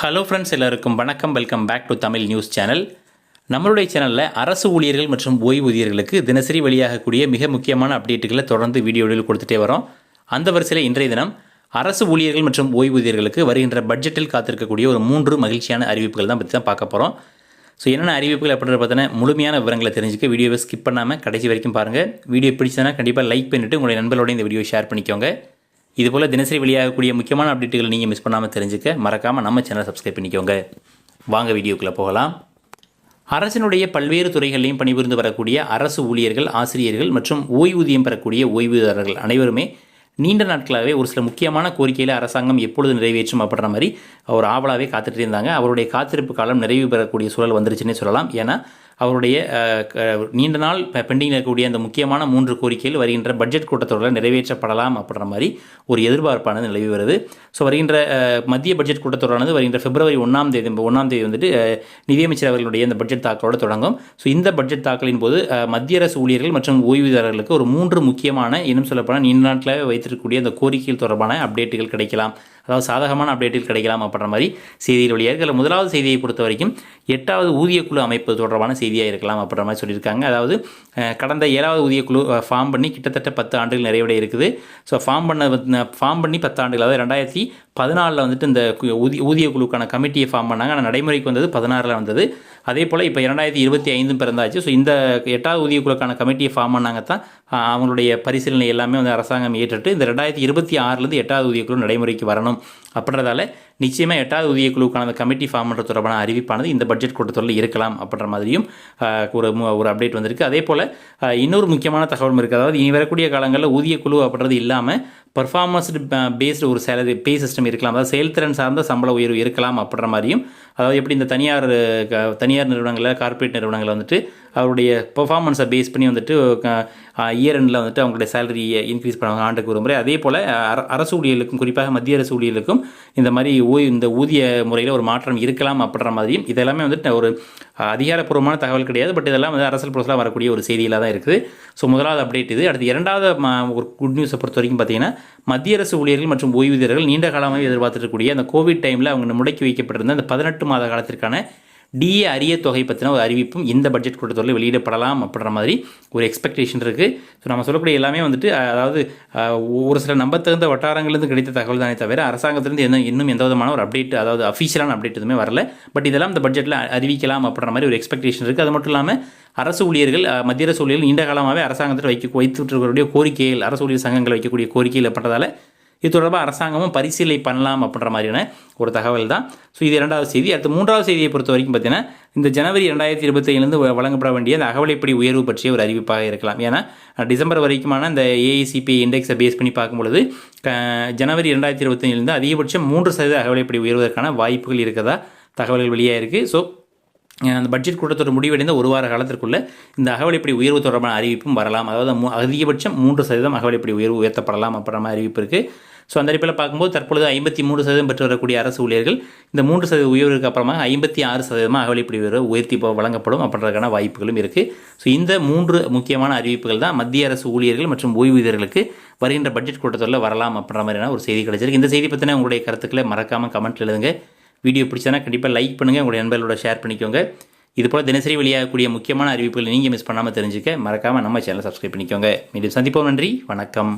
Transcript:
Hello friends எல்லாருக்கும் வணக்கம். Welcome back to Tamil news channel நம்மளுடைய சேனலில் அரசு ஊழியர்கள் மற்றும் ஓய்வூதியர்களுக்கு தினசரி வெளியாகக்கூடிய மிக முக்கியமான அப்டேட்டுகளை தொடர்ந்து வீடியோவில் கொடுத்துட்டே வரோம். அந்த வரிசையில் இன்றைய தினம் அரசு ஊழியர்கள் மற்றும் ஓய்வூதியர்களுக்கு வருகின்ற பட்ஜெட்டில் காத்திருக்கக்கூடிய ஒரு மூன்று மகிழ்ச்சியான அறிவிப்புகள் தான் பற்றி தான் பார்க்க போகிறோம் ஸோ என்னென்ன அறிவிப்புகள் அப்படின்ற பார்த்தீங்கன்னா முழுமையான விவரங்களை தெரிஞ்சுக்க வீடியோவை ஸ்கிப் பண்ணாமல் கடைசி வரைக்கும் பாருங்கள் வீடியோ பிடிச்சதுன்னா கண்டிப்பாக லைக் பண்ணிவிட்டு உங்களுடைய நண்பர்களோட இந்த வீடியோ ஷேர் பண்ணிக்கோங்க. இதுபோல் தினசரி வெளியாகக்கூடிய முக்கியமான அப்டேட்டுகள் நீங்கள் மிஸ் பண்ணாமல் தெரிஞ்சுக்க மறக்காமல் நம்ம சேனலை சப்ஸ்கிரைப் பண்ணிக்கோங்க. வாங்க வீடியோக்குள்ளே போகலாம். அரசினுடைய பல்வேறு துறைகளிலையும் பணிபுரிந்து வரக்கூடிய அரசு ஊழியர்கள் ஆசிரியர்கள் மற்றும் ஓய்வூதியம் பெறக்கூடிய ஓய்வூதியதாரர்கள் அனைவருமே நீண்ட நாட்களாகவே ஒரு சில முக்கியமான கோரிக்கையில் அரசாங்கம் எப்பொழுது நிறைவேற்றும் அப்படின்ற மாதிரி அவர் ஆவலாகவே காத்துட்டு இருந்தாங்க. அவருடைய காத்திருப்பு காலம் நிறைவு பெறக்கூடிய சூழல் வந்துருச்சுன்னே சொல்லலாம். ஏன்னா அவருடைய க- நீண்ட நாள் பெண்டிங்கில் இருக்கக்கூடிய அந்த முக்கியமான மூன்று கோரிக்கைகள் வருகின்ற பட்ஜெட் கூட்டத்தொடரில் நிறைவேற்றப்படலாம் அப்படின்ற மாதிரி ஒரு எதிர்பார்ப்பானது நிலவி வருது. ஸோ வருகின்ற மத்திய பட்ஜெட் கூட்டத்தொடரானது வருகின்ற பிப்ரவரி ஒன்றாம் தேதி ஒன்றாம் தேதி வந்துட்டு நிதியமைச்சர் அவர்களுடைய இந்த பட்ஜெட் தாக்கலோடு தொடங்கும். ஸோ இந்த பட்ஜெட் தாக்கலின் போது மத்திய அரசு ஊழியர்கள் மற்றும் ஓய்வூதியர்களுக்கு ஒரு மூன்று முக்கியமான இன்னும் சொல்லப்போனால் நீண்ட நாட்டில் வைத்திருக்கக்கூடிய அந்த கோரிக்கைகள் தொடர்பான அப்டேட்டுகள் கிடைக்கலாம். அதாவது சாதகமான அப்டேட்டில் கிடைக்கலாம் அப்படின்ற மாதிரி செய்தியில் வெளியாக அதில் முதலாவது செய்தியை பொறுத்த வரைக்கும் எட்டாவது ஊதியக்குழு அமைப்பு தொடர்பான செய்தியாக இருக்கலாம் அப்படின்ற மாதிரி சொல்லியிருக்காங்க. அதாவது கடந்த ஏழாவது ஊதியக்குழு ஃபார்ம் பண்ணி கிட்டத்தட்ட பத்து ஆண்டுகள் நிறைவடைய இருக்குது. ஸோ ஃபார்ம் பண்ண ஃபார்ம் பண்ணி பத்து ஆண்டுகள் அதாவது ரெண்டாயிரத்தி பதினாலில் வந்துட்டு இந்த ஊதிய ஊதிய குழுக்கான கமிட்டியை ஃபார்ம் பண்ணாங்க. ஆனால் நடைமுறைக்கு வந்தது பதினாறில் வந்தது. அதே போல் இப்போ இரண்டாயிரத்தி இருபத்தி ஐந்தும் பிறந்தாச்சு. ஸோ இந்த எட்டாவது ஊதிய குழுக்கான கமிட்டியை ஃபார்ம் பண்ணாங்க தான் அவங்களுடைய பரிசீலனை எல்லாமே வந்து அரசாங்கம் ஏற்றுட்டு இந்த ரெண்டாயிரத்தி இருபத்தி ஆறுலேருந்து எட்டாவது ஊதிய குழு நடைமுறைக்கு வரணும் அப்படின்றதால நிச்சயமாக எட்டாவது ஊதியக்குழுக்கான அந்த கமிட்டி ஃபார்ம் பண்ணுற தொடர்பான அறிவிப்பானது இந்த பட்ஜெட் கூட்டத்தொடரில் இருக்கலாம் அப்படின்ற மாதிரியும் ஒரு ஒரு அப்டேட் வந்திருக்கு. அதே போல் இன்னொரு முக்கியமான தகவலும் இருக்குது அதாவது இனி வரக்கூடிய காலங்களில் ஊதிய குழு அப்படின்றது இல்லாமல் பர்ஃபார்மன்ஸ்டு பேஸ்டு ஒரு சேலரி பே சிஸ்டம் இருக்கலாம். அதாவது செயல்திறன் சார்ந்த சம்பள உயர்வு இருக்கலாம் அப்படின்ற மாதிரியும் அதாவது எப்படி இந்த தனியார் க- தனியார் நிறுவனங்களில் கார்ப்பரேட் நிறுவனங்களில் வந்துட்டு அவருடைய பெர்ஃபார்மன்ஸை பேஸ் பண்ணி வந்துட்டு இயர் எண்டில் வந்துட்டு அவங்களுடைய சேலரி இன்க்ரீஸ் பண்ணுவாங்க ஆண்டுக்கு ஒரு முறை அதே போல் அர- அரசு ஊழியர்களுக்கும் குறிப்பாக மத்திய அரசு ஊழியர்களுக்கும் இந்த மாதிரி ஓய் இந்த ஊதிய முறையில் ஒரு மாற்றம் இருக்கலாம் அப்படின்ற மாதிரியும் இதெல்லாமே வந்துட்டு ஒரு அதிகாரப்பூர்வமான தகவல் கிடையாது. பட் இதெல்லாம் வந்து அரசியல் புரசலாக வரக்கூடிய ஒரு செய்தியில் தான் இருக்குது. ஸோ முதலாவது அப்டேட் இது. அடுத்து இரண்டாவது ஒரு குட் நியூஸை பொறுத்த வரைக்கும் பார்த்தீங்கன்னா மத்திய அரசு ஊழியர்கள் மற்றும் ஓய்வூதியர்கள் நீண்ட காலமாக எதிர்பார்த்துருக்கக்கூடிய அந்த கோவிட் டைமில் அவங்க முடக்கி வைக்கப்பட்டிருந்த அந்த பதினெட்டு மாத காலத்திற்கான டிஏ அரிய தொகை பற்றின ஒரு அறிவிப்பும் இந்த பட்ஜெட் கூட்டத்தொடரில் வெளியிடப்படலாம் அப்படின்ற மாதிரி ஒரு எக்ஸ்பெக்டேஷன் இருக்குது ஸோ நம்ம சொல்லக்கூடிய எல்லாமே வந்துட்டு அதாவது ஒரு சில நம்பத்தகுந்த வட்டாரங்கள்லேருந்து கிடைத்த தகவல் தானே தவிர அரசாங்கத்திலிருந்து என்ன இன்னும் எந்த விதமான ஒரு அப்டேட் அதாவது அஃபீஷியலான அப்டேட் எதுவுமே வரல. பட் இதெல்லாம் இந்த பட்ஜெட்டில் அறிவிக்கலாம் அப்படின்ற மாதிரி ஒரு எக்ஸ்பெக்டேஷன் இருக்குது அது மட்டும் இல்லாமல் அரசு ஊழியர்கள் மத்திய அரசு ஊழியர்கள் நீண்ட காலமாகவே அரசாங்கத்தில் வைக்க வைத்துட்டு இருக்கக்கூடிய கோரிக்கைகள் அரசு ஊழியர் சங்கங்கள் வைக்கக்கூடிய கோரிக்கைகள் அப்படின்றதால இது தொடர்பாக அரசாங்கமும் பரிசீலனை பண்ணலாம் அப்படின்ற மாதிரியான ஒரு தகவல் தான் ஸோ இது இரண்டாவது செய்தி. அடுத்து மூன்றாவது செய்தியை பொறுத்த வரைக்கும் பார்த்தீங்கன்னா இந்த ஜனவரி ரெண்டாயிரத்தி இருபத்தைலேருந்து வழங்கப்பட வேண்டிய அந்த அகவலைப்படி உயர்வு பற்றிய ஒரு அறிவிப்பாக இருக்கலாம். ஏன்னா டிசம்பர் வரைக்குமான அந்த ஏஐசிபி இண்டெக்ஸை பேஸ் பண்ணி பார்க்கும்பொழுது க- ஜனவரி ரெண்டாயிரத்தி இருபத்தஞ்சிலிருந்து அதிகபட்சம் மூன்று சதவீத அகவலைப்படி உயர்வதற்கான வாய்ப்புகள் இருக்கதா தகவல்கள் வெளியாக இருக்குது ஸோ அந்த பட்ஜெட் கூட்டத்தொடர் முடிவடைந்த ஒரு வார காலத்திற்குள்ள இந்த அகவலைப்படி உயர்வு தொடர்பான அறிவிப்பும் வரலாம். அதாவது அதிகபட்சம் மூன்று சதவீதம் அகவலைப்படி உயர்வு உயர்த்தப்படலாம் அப்படின்ற மாதிரி அறிவிப்பு இருக்குது ஸோ அந்த அடிப்படையில் பார்க்கும்போது தற்பொழுது ஐம்பத்தி மூணு சதவீதம் பெற்று வரக்கூடிய அரசு ஊழியர்கள் இந்த மூன்று சதவீத உயர்வுக்கு அப்புறமா ஐம்பத்தி ஆறு சதவீதமாக அகவலைப்படி உயர்வு உயர்த்தி வழங்கப்படும் அப்படின்றதுக்கான வாய்ப்புகளும் இருக்குது ஸோ இந்த மூன்று முக்கியமான அறிவிப்புகள் தான் மத்திய அரசு ஊழியர்கள் மற்றும் ஓய்வூதியர்களுக்கு வருகின்ற பட்ஜெட் கூட்டத்தொடரில் வரலாம் அப்படின்ற மாதிரியான ஒரு செய்தி கிடைச்சிருக்கு. இந்த செய்தி பற்றின உங்களுடைய கருத்துக்களை மறக்காமல் கமெண்ட் எழுதுங்க. வீடியோ பிடிச்சதுன்னா கண்டிப்பாக லைக் பண்ணுங்கள் உங்களுடைய நண்பர்களோட ஷேர் பண்ணிக்கோங்க. இது போல் தினசரி வெளியாகக்கூடிய முக்கியமான அறிவிப்புகளை நீங்கள் மிஸ் பண்ணாமல் தெரிஞ்சுக்க மறக்காமல் நம்ம சேனலை சப்ஸ்கிரைப் பண்ணிக்கோங்க. மீண்டும் சந்திப்போம். நன்றி. வணக்கம்.